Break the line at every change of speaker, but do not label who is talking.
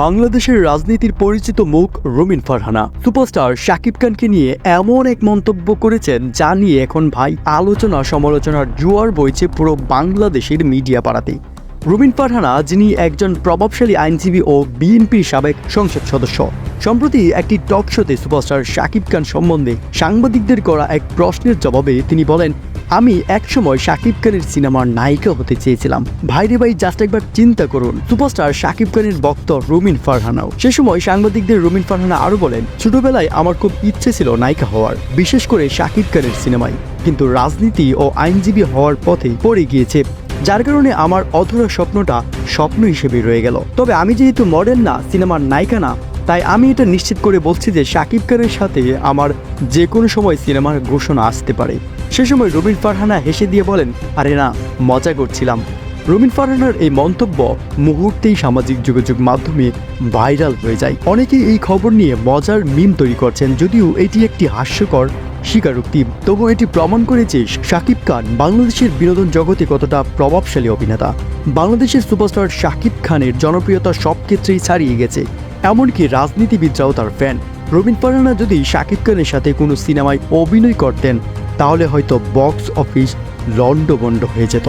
বাংলাদেশের রাজনীতির পরিচিত মুখ রুমিন ফারহানা। সুপারস্টার শাকিব খানকে নিয়ে এমন এক মন্তব্য করেছেন যা নিয়ে এখন ভাই আলোচনা সমালোচনার জোয়ার বইছে পুরো বাংলাদেশের মিডিয়া পাড়াতে রুমিন ফারহানা, যিনি একজন প্রভাবশালী আইনজীবী ও বিএনপির সাবেক সংসদ সদস্য, সম্প্রতি একটি টক শোতে সুপারস্টার শাকিব খান সম্বন্ধে সাংবাদিকদের করা এক প্রশ্নের জবাবে তিনি বলেন আমি একসময় শাকিব খানের সিনেমার নায়িকা হতে চেয়েছিলাম। ভাইরে ভাই জাস্ট একবার চিন্তা করুন। সুপারস্টার শাকিব খানের বক্ত রুমিন ফারহানাও। সে সময় সাংবাদিকদের রুমিন ফারহানা আরও বলেন, ছোটবেলায় আমার খুব ইচ্ছে ছিল নায়িকা হওয়ার, বিশেষ করে শাকিব খানের সিনেমায়। কিন্তু রাজনীতি ও আইনজীবী হওয়ার পথে পড়ে গিয়েছে, যার কারণে আমার অধরা স্বপ্নটা স্বপ্ন হিসেবে রয়ে গেল। তবে আমি যেহেতু মডেল না, সিনেমার নায়িকা না তাই আমি এটা নিশ্চিত করে বলছি যে শাকিব খানের সাথে আমার যে কোনো সময় সিনেমার ঘোষণা আসতে পারে। সে সময় রবিন ফারহানা হেসে দিয়ে বলেন, আরে না, মজা করছিলাম। রবিন ফারহানার এই মন্তব্য মুহূর্তেই সামাজিক যোগাযোগ মাধ্যমে ভাইরাল হয়ে যায়। অনেকেই এই খবর নিয়ে মজার মিম তৈরি করছেন, যদিও এটি একটি হাস্যকর স্বীকারোক্তি। তবু এটি প্রমাণ করে যে শাকিব খান বাংলাদেশের বিনোদন জগতে কতটা প্রভাবশালী অভিনেতা। বাংলাদেশের সুপারস্টার শাকিব খানের জনপ্রিয়তা সব ক্ষেত্রেই ছাড়িয়ে গেছে। এমনকি রাজনীতিবিদরাও তার ফ্যান রবীন পারানা যদি শাকিব খানের সাথে কোনো সিনেমায় অভিনয় করতেন, তাহলে হয়তো বক্স অফিস লন্ডভন্ড হয়ে যেত।